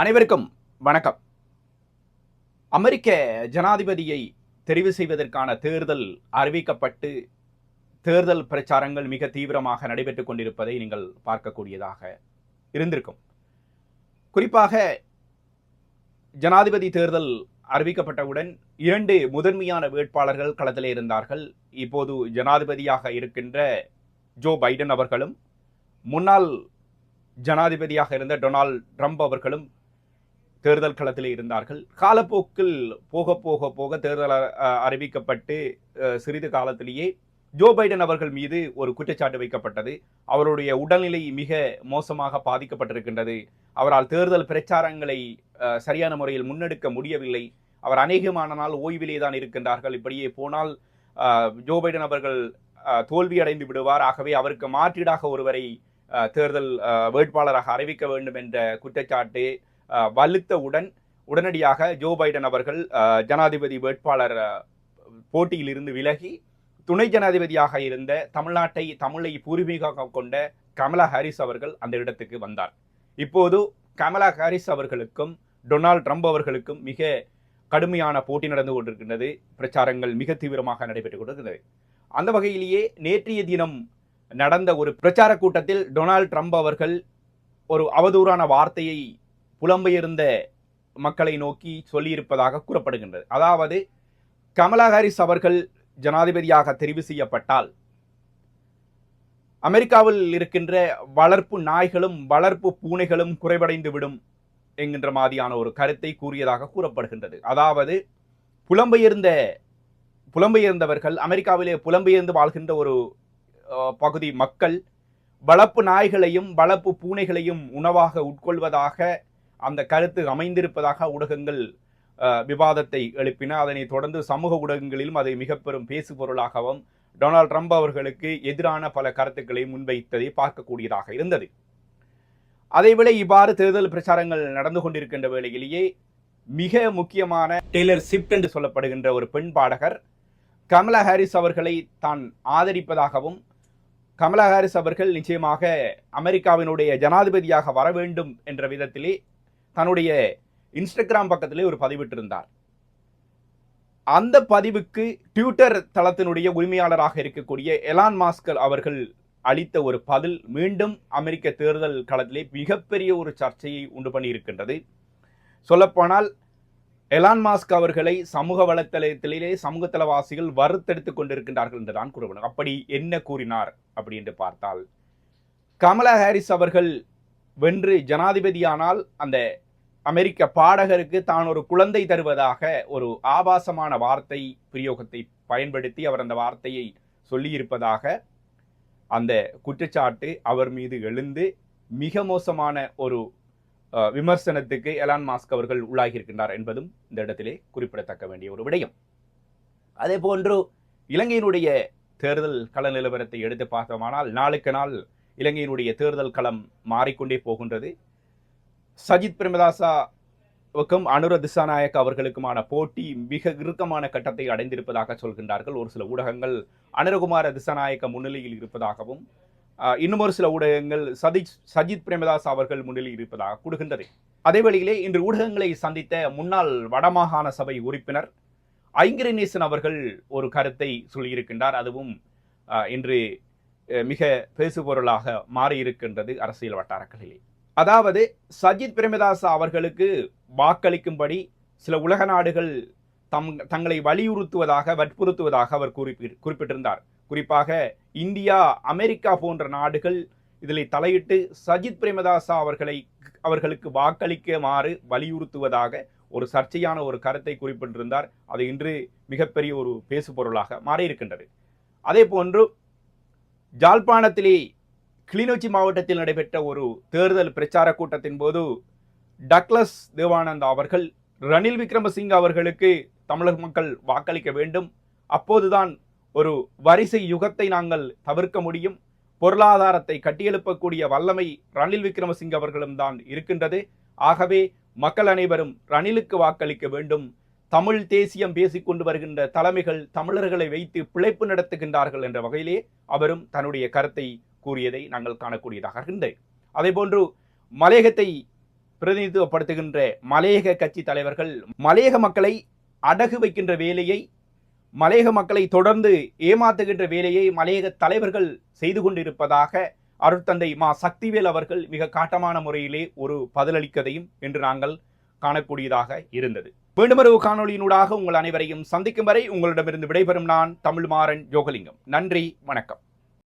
அனைவருக்கும் வணக்கம். அமெரிக்க ஜனாதிபதியை தெரிவு செய்வதற்கான தேர்தல் அறிவிக்கப்பட்டு தேர்தல் பிரச்சாரங்கள் மிக தீவிரமாக நடைபெற்றுக் கொண்டிருப்பதை நீங்கள் பார்க்கக்கூடியதாக இருந்திருக்கும். குறிப்பாக ஜனாதிபதி தேர்தல் அறிவிக்கப்பட்டவுடன் இரண்டு முதன்மையான வேட்பாளர்கள் களத்திலே இருந்தார்கள். இப்போது ஜனாதிபதியாக இருக்கின்ற ஜோ பைடன் அவர்களும் முன்னாள் ஜனாதிபதியாக இருந்த டொனால்ட் ட்ரம்ப் அவர்களும் தேர்தல் களத்தில் இருந்தார்கள். காலப்போக்கில் போக போக போக தேர்தல் அறிவிக்கப்பட்டு சிறிது காலத்திலேயே ஜோ பைடன் அவர்கள் மீது ஒரு குற்றச்சாட்டு வைக்கப்பட்டது. அவருடைய உடல்நிலை மிக மோசமாக பாதிக்கப்பட்டிருக்கின்றது. அவரால் தேர்தல் பிரச்சாரங்களை சரியான முறையில் முன்னெடுக்க முடியவில்லை. அவர் அநேகமான நாள் ஓய்விலே தான் இருக்கின்றார்கள். இப்படியே போனால் ஜோ பைடன் அவர்கள் தோல்வியடைந்து விடுவார். ஆகவே அவருக்கு மாற்றீடாக ஒருவரை தேர்தல் வேட்பாளராக அறிவிக்க வேண்டும் என்ற குற்றச்சாட்டு வலுத்தவுடன் உடனடியாக ஜோ பைடன் அவர்கள் ஜனாதிபதி வேட்பாளர் போட்டியில் போட்டியிலிருந்து விலகி துணை ஜனாதிபதியாக இருந்த தமிழ்நாட்டை தமிழை பூர்வீகமாக கொண்ட கமலா ஹாரிஸ் அவர்கள் அந்த இடத்துக்கு வந்தார். இப்போது கமலா ஹாரிஸ் அவர்களுக்கும் டொனால்ட் ட்ரம்ப் அவர்களுக்கும் மிக கடுமையான போட்டி நடந்து கொண்டிருக்கின்றது. பிரச்சாரங்கள் மிக தீவிரமாக நடைபெற்றுக் கொண்டிருக்கிறது அந்த வகையிலேயே நேற்றைய தினம் நடந்த ஒரு பிரச்சார கூட்டத்தில் டொனால்ட் ட்ரம்ப் அவர்கள் ஒரு அவதூறான வார்த்தையை புலம்பெயர்ந்த மக்களை நோக்கி சொல்லியிருப்பதாக கூறப்படுகின்றது. அதாவது கமலா ஹாரிஸ் அவர்கள் ஜனாதிபதியாக தெரிவு செய்யப்பட்டால் அமெரிக்காவில் இருக்கின்ற வளர்ப்பு நாய்களும் வளர்ப்பு பூனைகளும் குறைவடைந்து விடும் என்கின்ற மாதிரியான ஒரு கருத்தை கூறியதாக கூறப்படுகின்றது. அதாவது புலம்பெயர்ந்த புலம்பெயர்ந்தவர்கள் அமெரிக்காவிலே புலம்பெயர்ந்து வாழ்கின்ற ஒரு பகுதி மக்கள் வளர்ப்பு நாய்களையும் வளர்ப்பு பூனைகளையும் உணவாக உட்கொள்வதாக அந்த கருத்து அமைந்திருப்பதாக ஊடகங்கள் விவாதத்தை எழுப்பின. அதனைத் தொடர்ந்து சமூக ஊடகங்களிலும் அதை மிக பெரும் பேசு பொருளாகவும் டொனால்ட் ட்ரம்ப் அவர்களுக்கு எதிரான பல கருத்துக்களை முன்வைத்ததை பார்க்கக்கூடியதாக இருந்தது. அதேவேளை இவ்வாறு தேர்தல் பிரச்சாரங்கள் நடந்து கொண்டிருக்கின்ற வேளையிலேயே மிக முக்கியமான டெய்லர் சிப்ட் என்று சொல்லப்படுகின்ற ஒரு பெண் பாடகர் கமலா ஹாரிஸ் அவர்களை தான் ஆதரிப்பதாகவும் கமலா ஹாரிஸ் அவர்கள் நிச்சயமாக அமெரிக்காவினுடைய ஜனாதிபதியாக வர வேண்டும் என்ற விதத்திலே தன்னுடைய இன்ஸ்டாகிராம் பக்கத்திலே ஒரு பதிவிட்டிருந்தார். அந்த பதிவுக்கு ட்விட்டர் தளத்தினுடைய உரிமையாளராக இருக்கக்கூடிய எலான் மாஸ்கல் அவர்கள் அளித்த ஒரு பதில் மீண்டும் அமெரிக்க தேர்தல் களத்திலே மிகப்பெரிய ஒரு சர்ச்சையை உண்டு பண்ணியிருக்கின்றது. சொல்லப்போனால் எலான் மாஸ்க் அவர்களை சமூக வலைத்தளத்திலே சமூக தளவாசிகள் வறுத்தெடுத்துக் கொண்டிருக்கின்றார்கள் என்றுதான் கூறப்படும். அப்படி என்ன கூறினார்? அப்படி என்று பார்த்தால் கமலா ஹாரிஸ் அவர்கள் வென்று ஜனாதிபதியானால் அந்த அமெரிக்க பாடகருக்கு தான் ஒரு குழந்தை தருவதாக ஒரு ஆபாசமான வார்த்தை பிரயோகத்தை பயன்படுத்தி அவர் அந்த வார்த்தையை சொல்லியிருப்பதாக அந்த குற்றச்சாட்டு அவர் மீது எழுந்து மிக மோசமான ஒரு விமர்சனத்துக்கு எலான் மாஸ்க் அவர்கள் உள்ளாகியிருக்கின்றார் என்பதும் இந்த இடத்திலே குறிப்பிடத்தக்க வேண்டிய ஒரு விடயம். அதே போன்று இலங்கையினுடைய தேர்தல் கள நிலவரத்தை எடுத்து பார்த்தோமானால் நாளுக்கு நாள் இலங்கையினுடைய தேர்தல் களம் மாறிக்கொண்டே போகின்றது. சஜித் பிரேமதாசாவுக்கும் அனுர திசாநாயக் அவர்களுக்குமான போட்டி மிக இறுக்கமான கட்டத்தை அடைந்திருப்பதாக சொல்கின்றார்கள். ஒரு சில ஊடகங்கள் அனுரகுமார திசாநாயக்க முன்னிலையில் இருப்பதாகவும் இன்னும் ஒரு சில ஊடகங்கள் சதித் சஜித் பிரேமதாஸ் அவர்கள் முன்னிலையில் இருப்பதாக கூடுகின்றது அதே வழியிலே இன்று ஊடகங்களை சந்தித்த முன்னாள் வடமாகாண சபை உறுப்பினர் ஐங்கரநேசன் அவர்கள் ஒரு கருத்தை சொல்லியிருக்கின்றார். அதுவும் இன்று மிக பேசுபொருளாக மாறியிருக்கின்றது அரசியல் வட்டாரங்களிலே. அதாவது சஜித் பிரேமதாஸ் அவர்களுக்கு வாக்களிக்கும்படி சில உலக நாடுகள் தம் தங்களை வலியுறுத்துவதாக வற்புறுத்துவதாக அவர் குறிப்பி குறிப்பிட்டிருந்தார். குறிப்பாக இந்தியா அமெரிக்கா போன்ற நாடுகள் இதில் தலையிட்டு சஜித் பிரேமதாசா அவர்களை அவர்களுக்கு வாக்களிக்குமாறு வலியுறுத்துவதாக ஒரு சர்ச்சையான ஒரு கருத்தை குறிப்பிட்டிருந்தார். அது இன்று மிகப்பெரிய ஒரு பேசுபொருளாக மாறியிருக்கின்றது. அதே போன்று ஜாழ்ப்பாணத்திலே கிளிநொச்சி மாவட்டத்தில் நடைபெற்ற ஒரு தேர்தல் பிரச்சார கூட்டத்தின் போது டக்ளஸ் தேவானந்தா அவர்கள் ரணில் விக்ரமசிங்க அவர்களுக்கு தமிழக மக்கள் வாக்களிக்க வேண்டும். அப்போதுதான் ஒரு வரிசை யுகத்தை நாங்கள் தவிர்க்க முடியும். பொருளாதாரத்தை கட்டியெழுப்பக்கூடிய வல்லமை ரணில் விக்ரமசிங்க அவர்களும் தான் இருக்கின்றது. ஆகவே மக்கள் அனைவரும் ரணிலுக்கு வாக்களிக்க வேண்டும். தமிழ் தேசியம் பேசிக்கொண்டு வருகின்ற தலைமைகள் தமிழர்களை வைத்து பிழைப்பு நடத்துகின்றார்கள் என்ற வகையிலே அவரும் தன்னுடைய கருத்தை கூறியதை நாங்கள் காணக்கூடியதாக இருந்தது அதே போன்று மலையகத்தை பிரதிநிதித்துவப்படுத்துகின்ற மலையக கட்சி தலைவர்கள் மலையக மக்களை அடகு வைக்கின்ற வேலையை மலையக மக்களை தொடர்ந்து ஏமாத்துகின்ற வேலையை மலையக தலைவர்கள் செய்து கொண்டிருப்பதாக அருட்தந்தை மா. சக்திவேல் அவர்கள் மிக காட்டமான முறையிலே ஒரு பதிலளிக்கதையும் என்று நாங்கள் காணக்கூடியதாக இருந்தது. மீண்டுமொரு காணொலியினூடாக உங்கள் அனைவரையும் சந்திக்கும் வரை உங்களிடமிருந்து விடைபெறும் நான் தமிழ்மாறன் யோகலிங்கம் நன்றி வணக்கம்.